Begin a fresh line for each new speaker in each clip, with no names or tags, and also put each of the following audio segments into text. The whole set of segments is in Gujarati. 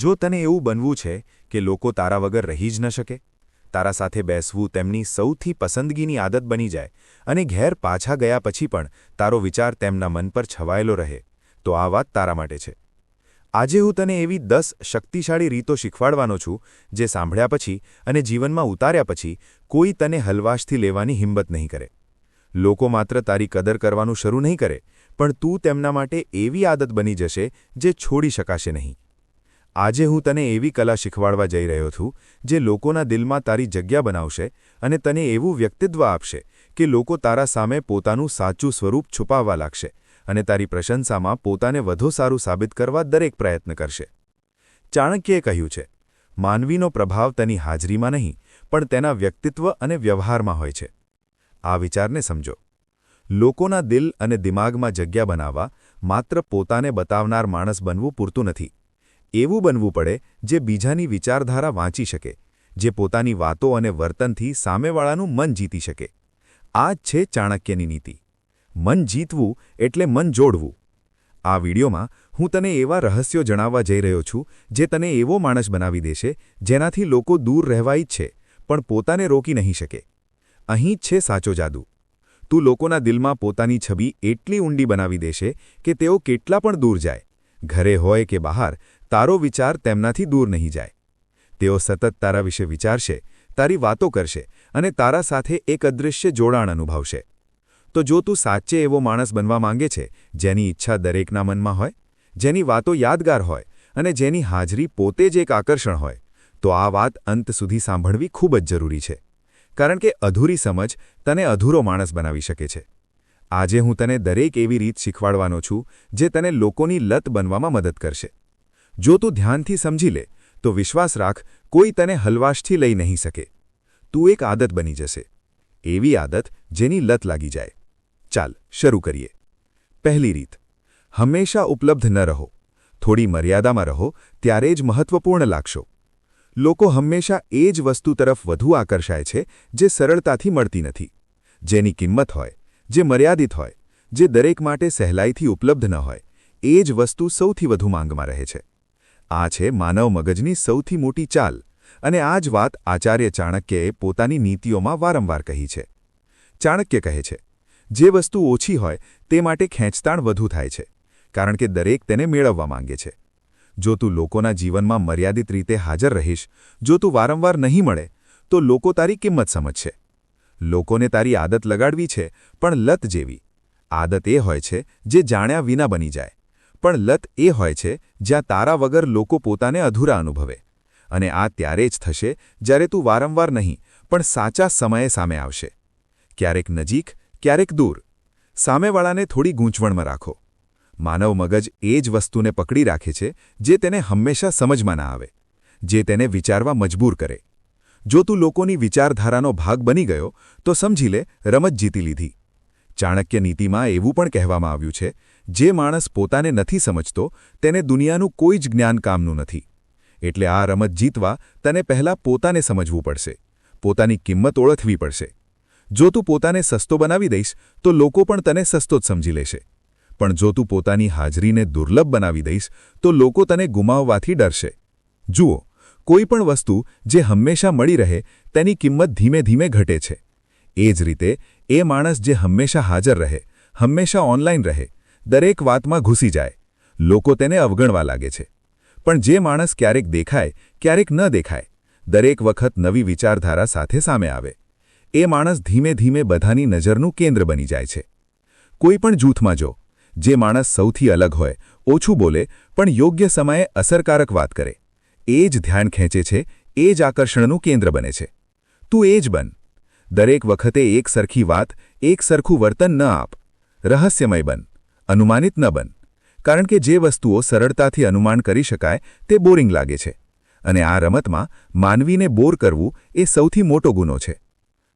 જો તને એવું બનવું છે કે લોકો તારા વગર રહી જ ન શકે, તારા સાથે બેસવું તેમની સૌથી પસંદગીની આદત બની જાય અને ઘેર પાછા ગયા પછી પણ તારો વિચાર તેમના મન પર છવાયેલો રહે, તો આ વાત તારા માટે છે. આજે હું તને એવી દસ શક્તિશાળી રીતો શીખવાડવાનો છું, જે સાંભળ્યા પછી અને જીવનમાં ઉતાર્યા પછી કોઈ તને હલવાશથી લેવાની હિંમત નહીં કરે. લોકો માત્ર તારી કદર કરવાનું શરૂ નહીં કરે, પણ તું તેમના માટે એવી આદત બની જશે જે છોડી શકાશે નહીં. આજે હું તને એવી કલા શીખવાડવા જઈ રહ્યો છું, જે લોકોના દિલમાં તારી જગ્યા બનાવશે અને તને એવું વ્યક્તિત્વ આપશે કે લોકો તારા સામે પોતાનું સાચું સ્વરૂપ છુપાવવા લાગશે અને તારી પ્રશંસામાં પોતાને વધુ સારું સાબિત કરવા દરેક પ્રયત્ન કરશે. ચાણક્યએ કહ્યું છે, માનવીનો પ્રભાવ તેની હાજરીમાં નહીં, પણ તેના વ્યક્તિત્વ અને વ્યવહારમાં હોય છે. આ વિચારને સમજો. લોકોના દિલ અને દિમાગમાં જગ્યા બનાવવા માત્ર પોતાને બતાવનાર માણસ બનવું પૂરતું નથી. એવું બનવું પડે જે બીજાની વિચારધારા વાંચી શકે, જે પોતાની વાતો અને વર્તનથી સામેવાળાનું મન જીતી શકે. આ જ છે ચાણક્યની નીતિ. મન જીતવું એટલે મન જોડવું. આ વિડીયોમાં હું તને એવા રહસ્યો જણાવવા જઈ રહ્યો છું, જે તને એવો માણસ બનાવી દેશે, જેનાથી લોકો દૂર રહેવા ઈચ્છે પણ પોતાને રોકી નહીં શકે. અહીં જ છે સાચો જાદુ. તું લોકોના દિલમાં પોતાની છબી એટલી ઊંડી બનાવી દેશે કે તેઓ કેટલા પણ દૂર જાય, ઘરે હોય કે બહાર તારો વિચાર તેમનાથી દૂર નહીં જાય. તેઓ સતત તારા વિશે વિચારશે, તારી વાતો કરશે અને તારા સાથે એક અદૃશ્ય જોડાણ અનુભવશે. તો જો તું સાચે એવો માણસ બનવા માંગે છે, જેની ઈચ્છા દરેકના મનમાં હોય, જેની વાતો યાદગાર હોય અને જેની હાજરી પોતે જ એક આકર્ષણ હોય, તો આ વાત અંત સુધી સાંભળવી ખૂબ જ જરૂરી છે. કારણ કે અધૂરી સમજ તને અધૂરો માણસ બનાવી શકે છે. આજે હું તને દરેક એવી રીત શીખવાડવાનો છું, જે તને લોકોની લત બનવામાં મદદ કરશે. જો તું ધ્યાનથી સમજી લે, તો વિશ્વાસ રાખ, કોઈ તને હલવાશથી લઈ નહીં શકે. તું એક આદત બની જશે. એવી આદત જેની લત લાગી જાય. ચાલ, શરૂ કરીએ. પહેલી રીત. હંમેશા ઉપલબ્ધ ન રહો. થોડી મર્યાદામાં રહો, ત્યારે જ મહત્વપૂર્ણ લાગશો. લોકો હંમેશા એ જ વસ્તુ તરફ વધુ આકર્ષાય છે, જે સરળતાથી મળતી નથી. જેની કિંમત હોય, જે મર્યાદિત હોય, જે દરેક માટે સહેલાઈથી ઉપલબ્ધ ન હોય, એ જ વસ્તુ સૌથી વધુ માંગમાં રહે છે. આ છે માનવ મગજની સૌથી મોટી ચાલ અને આ જ વાત આચાર્ય ચાણક્યએ પોતાની નીતિઓમાં વારંવાર કહી છે. ચાણક્ય કહે છે, જે વસ્તુ ઓછી હોય તે માટે ખેંચતાણ વધુ થાય છે, કારણ કે દરેક તેને મેળવવા માંગે છે. જો તું લોકોના જીવનમાં મર્યાદિત રીતે હાજર રહીશ, જો તું વારંવાર નહીં મળે, તો લોકો તારી કિંમત સમજશે. લોકોને તારી આદત લગાડવી છે, પણ લત જેવી. આદત એ હોય છે જે જાણ્યા વિના બની જાય. પણ લત એ હોય છે, જ્યાં તારા વગર લોકો પોતાને અધૂરા અનુભવે. અને આ ત્યારે જ થશે, જ્યારે તું વારંવાર નહીં, પણ સાચા સમયે સામે આવશે. ક્યારેક નજીક, ક્યારેક દૂર. સામેવાળાને થોડી ગૂંચવણમાં રાખો. માનવ મગજ એ જ વસ્તુને પકડી રાખે છે, જે તેને હંમેશા સમજમાં ના આવે. જે તેને વિચારવા મજબૂર કરે. જો તું લોકોની વિચારધારાનો ભાગ બની ગયો, તો સમજી લે, રમત જીતી લીધી. ચાણક્ય નીતિમાં એવું પણ કહેવામાં આવ્યું છે જે માણસ પોતાને નથી સમજતો, તેને દુનિયાનું કોઈ જ જ્ઞાન કામનું નથી. એટલે આ રમત જીતવા તને પહેલાં પોતાને સમજવું પડશે. પોતાની કિંમત ઓળખવી પડશે. જો તું પોતાને સસ્તો બનાવી દઈશ, તો લોકો પણ તને સસ્તો જ સમજી લેશે. પણ જો તું પોતાની હાજરીને દુર્લભ બનાવી દઈશ, તો લોકો તને ગુમાવવાથી ડરશે. જુઓ, કોઈ પણ વસ્તુ જે હંમેશા મળી રહે, તેની કિંમત ધીમે ધીમે ઘટે છે. એ જ રીતે, એ માણસ જે હંમેશા હાજર રહે, હંમેશા ઓનલાઈન રહે દરેક વાતમાં ઘૂસી જાય. લોકો તેને અવગણવા લાગે છે. પણ જે માણસ ક્યારેક દેખાય, ક્યારેક ન દેખાય, દરેક વખત નવી વિચારધારા સાથે સામે આવે. એ માણસ ધીમે ધીમે બધાની નજરનું કેન્દ્ર બની જાય છે. કોઈ પણ જૂથમાં જો, જે માણસ સૌથી અલગ હોય, ઓછું બોલે, પણ યોગ્ય સમયે અસરકારક વાત કરે, એ જ ધ્યાન ખેંચે છે, એ જ આકર્ષણનું કેન્દ્ર બને છે. તું એ જ બન. દરેક વખતે એક સરખી વાત, એક સરખું વર્તન ન આપ. રહસ્યમય બન. અનુમાનિત ન બન. કારણ કે જે વસ્તુઓ સરળતાથી અનુમાન કરી શકાય, તે બોરિંગ લાગે છે. અને આ રમતમાં માનવીને બોર કરવું એ સૌથી મોટો ગુનો છે.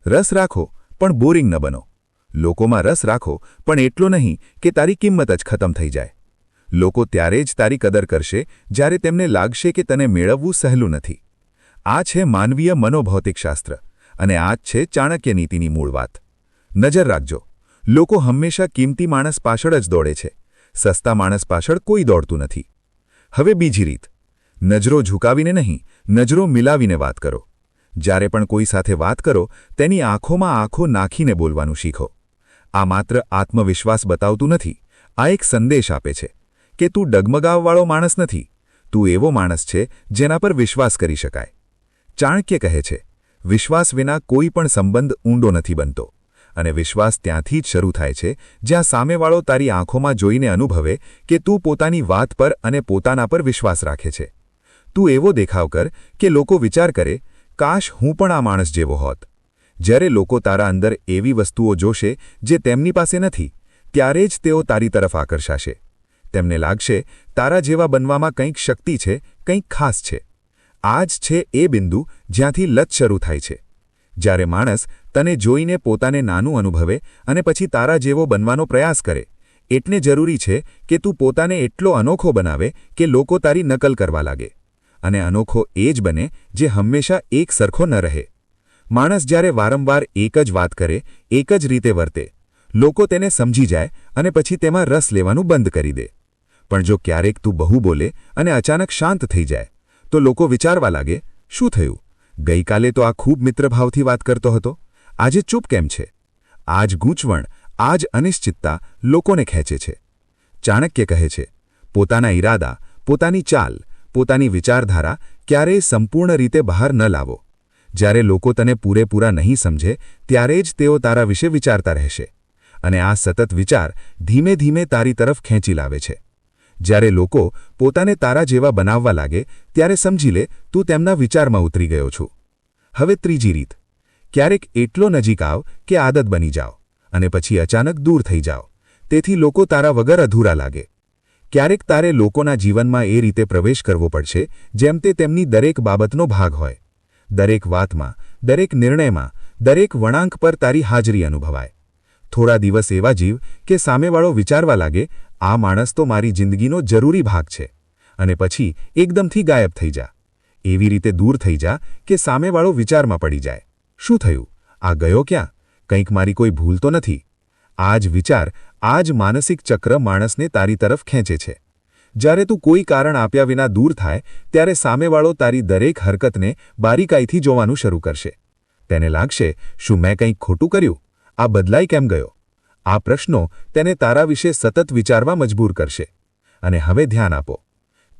રસ રાખો, પણ બોરિંગ ન બનો. લોકોમાં રસ રાખો, પણ એટલો નહીં કે તારી કિંમત જ ખતમ થઈ જાય. લોકો ત્યારે જ તારી કદર કરશે, જ્યારે તેમને લાગશે કે તને મેળવવું સહેલું નથી. આ છે માનવીય મનોભૌતિકશાસ્ત્ર. અને આ જ છે ચાણક્ય નીતિની મૂળ વાત. નજર રાખજો. લોકો હંમેશા કિંમતી માણસ પાછળ જ દોડે છે. સસ્તા માણસ પાછળ કોઈ દોડતું નથી. હવે બીજી રીત. નજરો ઝુકાવીને નહીં, નજરો મિલાવીને વાત કરો. જ્યારે પણ કોઈ સાથે વાત કરો, તેની આંખોમાં આંખો નાખીને બોલવાનું શીખો. આ માત્ર આત્મવિશ્વાસ બતાવતું નથી. આ એક સંદેશ આપે છે કે તું ડગમગાવવાળો માણસ નથી. તું એવો માણસ છે જેના પર વિશ્વાસ કરી શકાય. ચાણક્ય કહે છે, વિશ્વાસ વિના કોઈ પણ સંબંધ ઊંડો નથી બનતો. અને વિશ્વાસ ત્યાંથી જ શરૂ થાય છે, જ્યાં સામેવાળો તારી આંખોમાં જોઈને અનુભવે કે તું પોતાની વાત પર અને પોતાના પર વિશ્વાસ રાખે છે. તું એવો દેખાવ કર કે લોકો વિચાર કરે, કાશ હું પણ આ માણસ જેવો હોત. જ્યારે લોકો તારા અંદર એવી વસ્તુઓ જોશે જે તેમની પાસે નથી, ત્યારે જ તેઓ તારી તરફ આકર્ષાશે. તેમને લાગશે, તારા જેવા બનવામાં કંઈક શક્તિ છે, કંઈક ખાસ છે. આ જ છે એ બિંદુ જ્યાંથી લત શરૂ થાય છે. જ્યારે માણસ તને જોઈને પોતાને નાનું અનુભવે અને પછી તારા જેવો બનવાનો પ્રયાસ કરે. એટલે જરૂરી છે કે તું પોતાને એટલો અનોખો બનાવે કે લોકો તારી નકલ કરવા લાગે. અને અનોખો એ જ બને જે હંમેશા એક સરખો ન રહે. માણસ જ્યારે વારંવાર એક જ વાત કરે, એક જ રીતે વર્તે. લોકો તેને સમજી જાય અને પછી તેમાં રસ લેવાનું બંધ કરી દે. પણ જો ક્યારેક તું બહુ બોલે અને અચાનક શાંત થઈ જાય, તો લોકો વિચારવા લાગે, શું થયું? ગઈકાલે તો આ ખૂબ મિત્રભાવથી વાત કરતો હતો. આજે ચૂપ કેમ છે? આ જ ગૂંચવણ આ જ અનિશ્ચિતતા લોકોને ખેંચે છે. ચાણક્ય કહે છે, પોતાના ઈરાદા, પોતાની ચાલ, પોતાની વિચારધારા ક્યારેય સંપૂર્ણ રીતે બહાર ન લાવો. જ્યારે લોકો તને પૂરેપૂરા નહીં સમજે, ત્યારે જ તેઓ તારા વિશે વિચારતા રહેશે. અને આ સતત વિચાર ધીમે ધીમે તારી તરફ ખેંચી લાવે છે. જ્યારે લોકો પોતાને તારા જેવા બનાવવા લાગે, ત્યારે સમજી લે, તું તેમના વિચારમાં ઉતરી ગયો છું. હવે ત્રીજી રીત. ક્યારેક એટલો નજીક આવ કે આદત બની જાઓ અને પછી અચાનક દૂર થઈ જાઓ. તેથી લોકો તારા વગર અધૂરા લાગે. ક્યારેક તારે લોકોના જીવનમાં એ રીતે પ્રવેશ કરવો પડશે, જેમ તે તેમની દરેક બાબતનો ભાગ હોય. દરેક વાતમાં, દરેક નિર્ણયમાં, દરેક વળાંક પર તારી હાજરી અનુભવાય. થોડા દિવસ એવા જીવ કે સામેવાળો વિચારવા લાગે, આ માણસ તો મારી જિંદગીનો જરૂરી ભાગ છે. અને પછી એકદમથી ગાયબ થઈ જા. એવી રીતે દૂર થઈ જા કે સામેવાળો વિચારમાં પડી જાય. શું થયું? આ ગયો ક્યાં? કંઈક મારી કોઈ ભૂલ તો નથી? આ જ વિચાર આ જ માનસિક ચક્ર માણસને તારી તરફ ખેંચે છે. જ્યારે તું કોઈ કારણ આપ્યા વિના દૂર થાય, ત્યારે સામેવાળો તારી દરેક હરકતને બારીકાઈથી જોવાનું શરૂ કરશે. તેને લાગશે, શું મેં કંઈક ખોટું કર્યું? આ બદલાઈ કેમ ગયો? આ પ્રશ્નો તેને તારા વિશે સતત વિચારવા મજબૂર કરશે. અને હવે ધ્યાન આપો.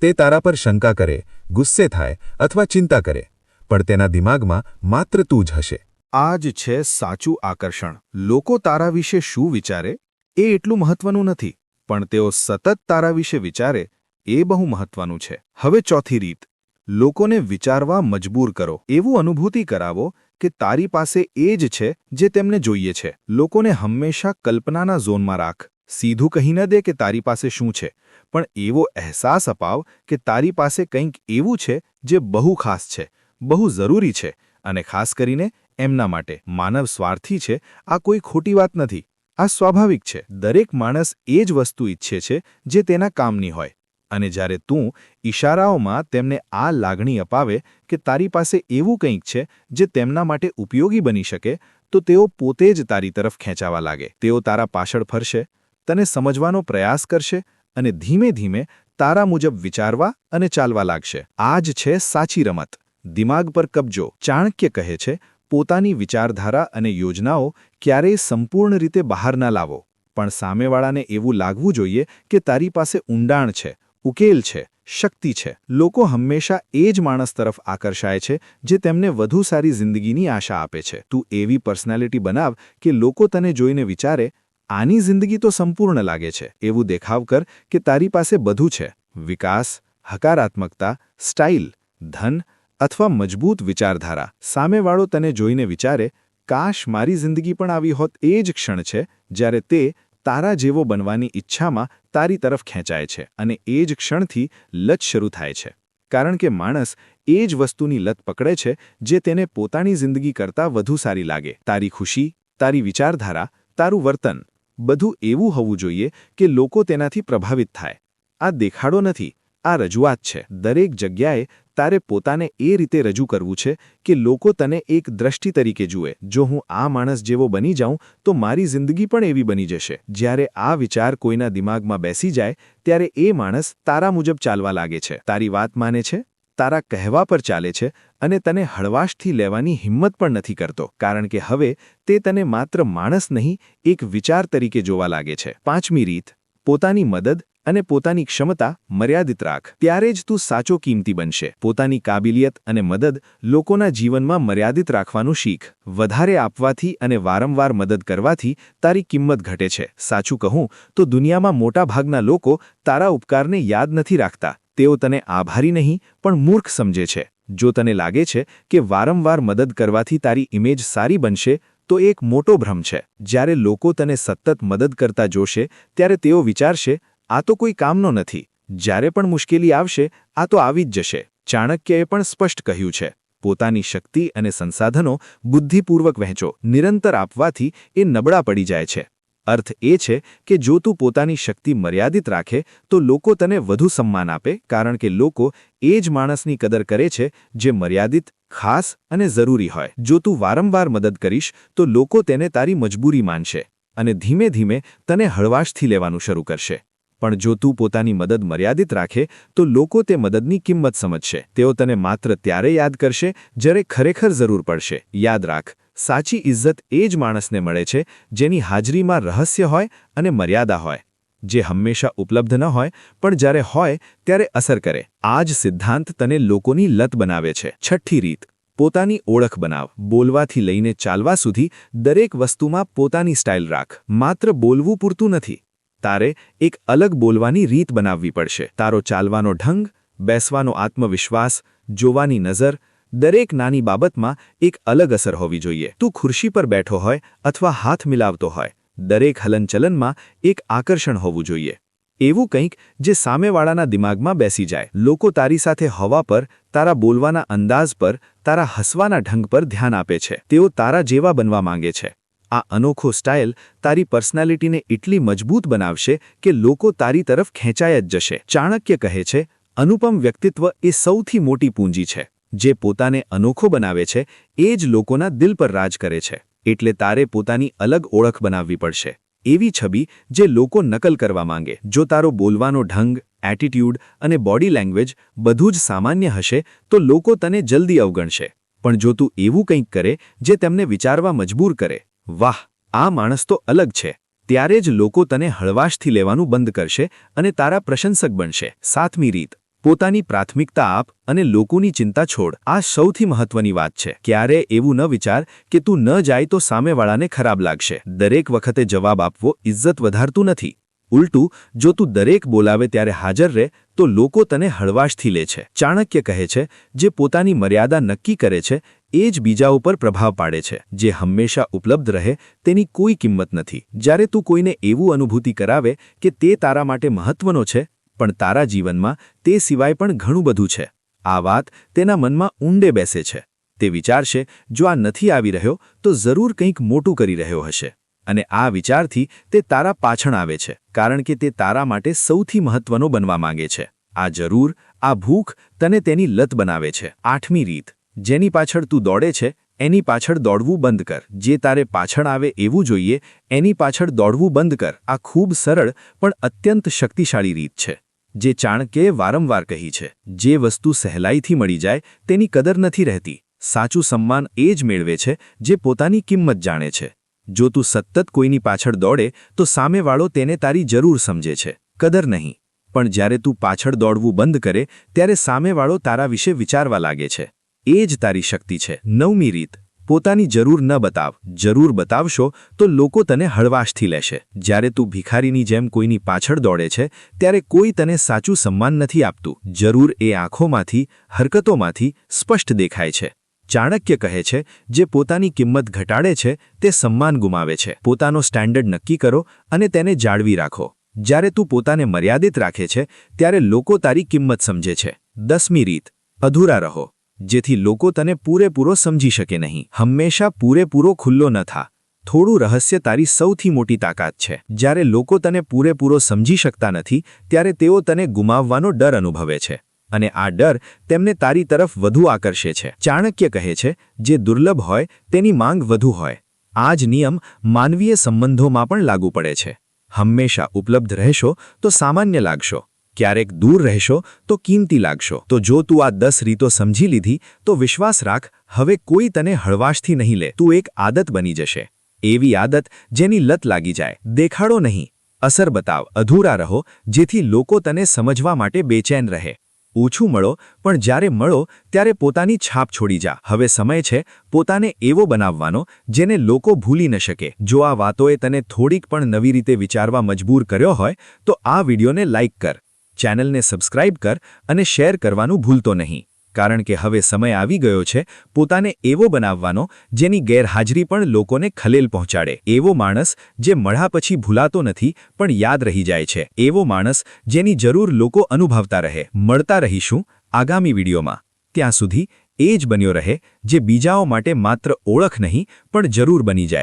તે તારા પર શંકા કરે, ગુસ્સે થાય અથવા ચિંતા કરે. પણ તેના દિમાગમાં માત્ર તું જ હશે.
આ જ છે સાચું આકર્ષણ. લોકો તારા વિશે શું વિચારે? એ એટલું મહત્વનું નથી, પણ તેઓ સતત તારા વિશે વિચારે, એ બહુ મહત્વનું છે. હવે ચોથી રીત. લોકોને વિચારવા મજબૂર કરો. એવું અનુભૂતિ કરાવો કે તારી પાસે એ જ છે જે તેમને જોઈએ છે. લોકોને હંમેશા કલ્પનાના ઝોનમાં રાખ. સીધું કહી ન દે કે તારી પાસે શું છે, પણ એવો અહેસાસ અપાવ કે તારી પાસે કંઈક એવું છે જે બહુ ખાસ છે. બહુ જરૂરી છે અને ખાસ કરીને એમના માટે. માનવ સ્વાર્થી છે, આ કોઈ ખોટી વાત નથી. આ સ્વાભાવિક છે. દરેક માણસ એ જ વસ્તુ ઈચ્છે છે, જે તેના કામની હોય. અને જ્યારે તું ઈશારાઓમાં તેમને આ લાગણી અપાવે કે તારી પાસે એવું કંઈક છે, જે તેમના માટે ઉપયોગી બની શકે, તો તેઓ પોતે જ તારી તરફ ખેંચાવા લાગે. તેઓ તારા પાછળ ફરશે, તને સમજવાનો પ્રયાસ કરશે અને ધીમે ધીમે તારા મુજબ વિચારવા અને ચાલવા લાગશે. આ જ છે સાચી રમત. દિમાગ પર કબજો ચાણક્ય કહે છે, પોતાની વિચારધારા અને યોજનાઓ ક્યારેય સંપૂર્ણ રીતે બહાર ના લાવો. પણ સામેવાળાને એવું લાગવું જોઈએ કે તારી પાસે ઊંડાણ છે, ઉકેલ છે, શક્તિ છે. લોકો હંમેશા એ જ માણસ તરફ આકર્ષાય છે, જે તેમને વધુ સારી જિંદગીની આશા આપે છે. તું એવી પર્સનાલિટી બનાવ કે લોકો તને જોઈને વિચારે, આની જિંદગી તો સંપૂર્ણ લાગે છે. એવું દેખાવ કર કે તારી પાસે બધું છે. વિકાસ, હકારાત્મકતા, સ્ટાઇલ, ધન અથવા મજબૂત વિચારધારા સામેવાળો તને જોઈને વિચારે, કાશ મારી જિંદગી પણ આવી હોત એ જ ક્ષણ છે જ્યારે તે તારા જેવો બનવાની ઈચ્છામાં તારી તરફ ખેંચાય છે અને એ જ ક્ષણથી લત શરૂ થાય છે. કારણ કે માણસ એ જ વસ્તુની લત પકડે છે જે તેને પોતાની જિંદગી કરતાં વધુ સારી લાગે. તારી ખુશી, તારી વિચારધારા, તારું વર્તન બધું એવું હોવું જોઈએ કે લોકો તેનાથી પ્રભાવિત થાય. આ દેખાડો નથી, આ રજૂઆત છે. દરેક જગ્યાએ તારે પોતાને એ રીતે રજૂ કરવું છે કે લોકો તને એક દ્રષ્ટિ તરીકે જુએ. જો હું આ માણસ જેવો બની જાઉં, તો મારી જિંદગી પણ એવી બની જશે. જ્યારે આ વિચાર કોઈના દિમાગમાં બેસી જાય, ત્યારે એ માણસ તારા મુજબ ચાલવા લાગે છે. તારી વાત માને છે? તારા કહેવા પર ચાલે છે અને તને હળવાશથી લેવાની હિંમત પણ નથી કરતો. કારણ કે હવે તે તને માત્ર માણસ નહીં, એક વિચાર તરીકે જોવા લાગે છે. પાંચમી રીત, પોતાની મદદ અને પોતાની ક્ષમતા મર્યાદિત રાખ. ત્યારે જ તું સાચો કિંમતી બનશે. પોતાની કાબિલિયત અને મદદ લોકોના જીવનમાં મર્યાદિત રાખવાનું શીખ. વધારે આપવાથી અને વારંવાર મદદ કરવાથી તારી કિંમત ઘટે છે. સાચું કહું, તો દુનિયામાં મોટાભાગના લોકો તારા ઉપકારને યાદ નથી રાખતા. તેઓ તને આભારી નહીં, પણ મૂર્ખ સમજે છે. જો તને લાગે છે કે વારંવાર મદદ કરવાથી તારી ઇમેજ સારી બનશે, તો એક મોટો ભ્રમ છે. જ્યારે લોકો તને સતત મદદ કરતા જોશે, ત્યારે તેઓ વિચારશે આ તો કોઈ કામનો નથી. જ્યારે પણ મુશ્કેલી આવશે, આ તો આવી જ જશે. ચાણક્યએ પણ સ્પષ્ટ કહ્યું છે. પોતાની શક્તિ અને સંસાધનો બુદ્ધિપૂર્વક વહેંચો. નિરંતર આપવાથી એ નબળા પડી જાય છે. અર્થ એ છે કે જો તું પોતાની શક્તિ મર્યાદિત રાખે, તો લોકો તને વધુ સન્માન આપે, કારણ કે લોકો એ જ માણસની કદર કરે છે, જે મર્યાદિત, ખાસ અને જરૂરી હોય. જો તું વારંવાર મદદ કરીશ, તો લોકો તેને તારી મજબૂરી માનશે અને ધીમે ધીમે તને હળવાશથી લેવાનું શરૂ કરશે. પણ જો તું પોતાની મદદ મર્યાદિત રાખે, તો લોકો તે મદદની કિંમત સમજશે. તેઓ તને માત્ર ત્યારે યાદ કરશે, જ્યારે ખરેખર જરૂર પડશે. યાદ રાખ, સાચી ઇજ્જત એ જ માણસને મળે છે, જેની હાજરીમાં રહસ્ય હોય અને મર્યાદા હોય. જે હંમેશા ઉપલબ્ધ ન હોય, પણ જ્યારે હોય, ત્યારે અસર કરે. આ જ સિદ્ધાંત તને લોકોની લત બનાવે છે. છઠ્ઠી રીત, પોતાની ઓળખ બનાવ. બોલવાથી લઈને ચાલવા સુધી દરેક વસ્તુમાં પોતાની સ્ટાઇલ રાખ. માત્ર બોલવું પૂરતું નથી. તારે એક અલગ બોલવાની રીત બનાવવી પડશે. તારો ચાલવાનો ઢંગ, બેસવાનો આત્મવિશ્વાસ, જોવાની નજર, દરેક નાની બાબતમાં એક અલગ અસર હોવી જોઈએ. તું ખુરશી પર બેઠો હોય અથવા હાથ મિલાવતો હોય, દરેક હલનચલનમાં એક આકર્ષણ હોવું જોઈએ. એવું કંઈક જે સામેવાળાના દિમાગમાં બેસી જાય. લોકો તારી સાથે હોવા પર, તારા બોલવાના અંદાજ પર, તારા હસવાના ઢંગ પર ધ્યાન આપે છે. તેઓ તારા જેવા બનવા માંગે છે. આ અનોખો સ્ટાઇલ તારી પર્સનાલિટીને એટલી મજબૂત બનાવશે કે લોકો તારી તરફ ખેંચાય જ જશે. ચાણક્ય કહે છે, અનુપમ વ્યક્તિત્વ એ સૌથી મોટી પૂંજી છે. જે પોતાને અનોખો બનાવે છે, એ જ લોકોના દિલ પર રાજ કરે છે. એટલે તારે પોતાની અલગ ઓળખ બનાવવી પડશે. એવી છબી જે લોકો નકલ કરવા માંગે. જો તારો બોલવાનો ઢંગ એટીટ્યૂડ અને બોડી લેંગ્વેજ બધું જ સામાન્ય હશે, તો લોકો તને જલ્દી અવગણશે. પણ જો તું એવું કંઈક કરે, જે તેમને વિચારવા મજબૂર કરે વાહ, આ માણસ તો અલગ છે. ત્યારે જ લોકો તને હળવાશથી લેવાનું બંધ કરશે અને તારા પ્રશંસક બનશે. સાતમી રીત. પોતાની પ્રાથમિકતા આપ અને લોકોની ચિંતા છોડ. આ સૌથી મહત્વની વાત છે. ક્યારે એવું ન વિચાર કે તું ન જાય તો સામેવાળાને ખરાબ લાગશે. દરેક વખતે જવાબ આપવો ઇજ્જત વધારતું નથી. ઉલટું, જો તું દરેક બોલાવે ત્યારે હાજર રહે, તો લોકો તને હળવાશથી લે છે. ચાણક્ય કહે છે, જે પોતાની મર્યાદા નક્કી કરે છે, એ જ બીજા ઉપર પ્રભાવ પાડે છે. જે હંમેશા ઉપલબ્ધ રહે, તેની કોઈ કિંમત નથી. જ્યારે તું કોઈને એવું અનુભૂતિ કરાવે કે તે તારા માટે મહત્વનો છે, પણ તારા જીવનમાં તે સિવાય પણ ઘણું બધું છે, આ વાત તેના મનમાં ઊંડે બેસે છે. તે વિચારશે, જો આ નથી આવી રહ્યો, તો જરૂર કંઈક મોટું કરી રહ્યો હશે. અને આ વિચારથી તે તારા પાછળ આવે છે, કારણ કે તે તારા માટે સૌથી મહત્વનો બનવા માંગે છે. આ જરૂર, આ ભૂખ તને તેની લત બનાવે છે. આઠમી રીત, જેની પાછળ તું દોડે છે, એની પાછળ દોડવું બંધ કર. જે તારે પાછળ આવે એવું જોઈએ, એની પાછળ દોડવું બંધ કર. આ ખૂબ સરળ પણ અત્યંત શક્તિશાળી રીત છે, જે ચાણક્યે વારંવાર કહી છે. જે વસ્તુ સહેલાઈથી મળી જાય, તેની કદર નથી રહેતી. સાચું સન્માન એ જ મેળવે છે, જે પોતાની કિંમત જાણે છે. જો તું સતત કોઈની પાછળ દોડે, તો સામેવાળો તેને તારી જરૂર સમજે છે. કદર નહીં. પણ જ્યારે તું પાછળ દોડવું બંધ કરે, ત્યારે સામેવાળો તારા વિશે વિચારવા લાગે છે. એ જ તારી શક્તિ છે. નવમી રીત. પોતાની જરૂર ન બતાવ. જરૂર બતાવશો, તો લોકો તને હળવાશથી લેશે. જ્યારે તું ભિખારીની જેમ કોઈની પાછળ દોડે છે, ત્યારે કોઈ તને સાચું સન્માન નથી આપતું. જરૂર એ આંખોમાંથી, હરકતોમાંથી સ્પષ્ટ દેખાય છે. ચાણક્ય કહે છે, જે પોતાની કિંમત ઘટાડે છે, તે સન્માન ગુમાવે છે. પોતાનો સ્ટેન્ડર્ડ નક્કી કરો અને તેને જાળવી રાખો. જ્યારે તું પોતાને મર્યાદિત રાખે છે, ત્યારે લોકો તારી કિંમત સમજે છે. દસમી રીત. અધૂરા રહો. જેથી લોકો તને પૂરેપૂરો સમજી શકે નહીં. હંમેશા પૂરેપૂરો ખુલ્લો ન થા. થોડું રહસ્ય તારી સૌથી મોટી તાકાત છે. જ્યારે લોકો તને પૂરેપૂરો સમજી શકતા નથી, ત્યારે તેઓ તને ગુમાવવાનો ડર અનુભવે છે. અને આ ડર તેમને તારી તરફ વધુ આકર્ષે છે. ચાણક્ય કહે છે, જે દુર્લભ હોય, તેની માંગ વધુ હોય. આ જ નિયમ માનવીય સંબંધોમાં પણ લાગુ પડે છે. હંમેશા ઉપલબ્ધ રહેશો તો સામાન્ય લાગશો. ક્યારેક દૂર રહેશો તો કિંમતી લાગશો. તો જો તું આ દસ રીતો સમજી લીધી, તો વિશ્વાસ રાખ, હવે કોઈ તને હળવાશથી નહીં લે. તું એક આદત બની જશે. એવી આદત જેની લત લાગી જાય. દેખાડો નહીં. અસર બતાવ. અધૂરા રહો, જેથી લોકો તને સમજવા માટે બેચેન રહે. ઓછું મળો, પણ જ્યારે મળો, ત્યારે પોતાની છાપ છોડી જા. હવે સમય છે પોતાને એવો બનાવવાનો જેને લોકો ભૂલી ન શકે. જો આ વાતોએ તને થોડીક પણ નવી રીતે વિચારવા મજબૂર કર્યો હોય, તો આ વિડીયોને લાઇક કર. ચેનલને સબસ્ક્રાઇબ કર અને શેર કરવાનું ભૂલતો નહીં. કારણ કે હવે સમય આવી ગયો છે પોતાને એવો બનાવવાનો જેની ગેરહાજરી પણ લોકોને ખલેલ પહોંચાડે. એવો માણસ જે મળ્યા પછી ભૂલાતો નથી, પણ યાદ રહી જાય છે. એવો માણસ જેની જરૂર લોકો અનુભવતા રહે. મળતા રહીશું આગામી વિડીયોમાં. ત્યાં સુધી એ જ બન્યો રહે જે બીજાઓ માટે માત્ર ઓળખ નહીં, પણ જરૂર બની જાય.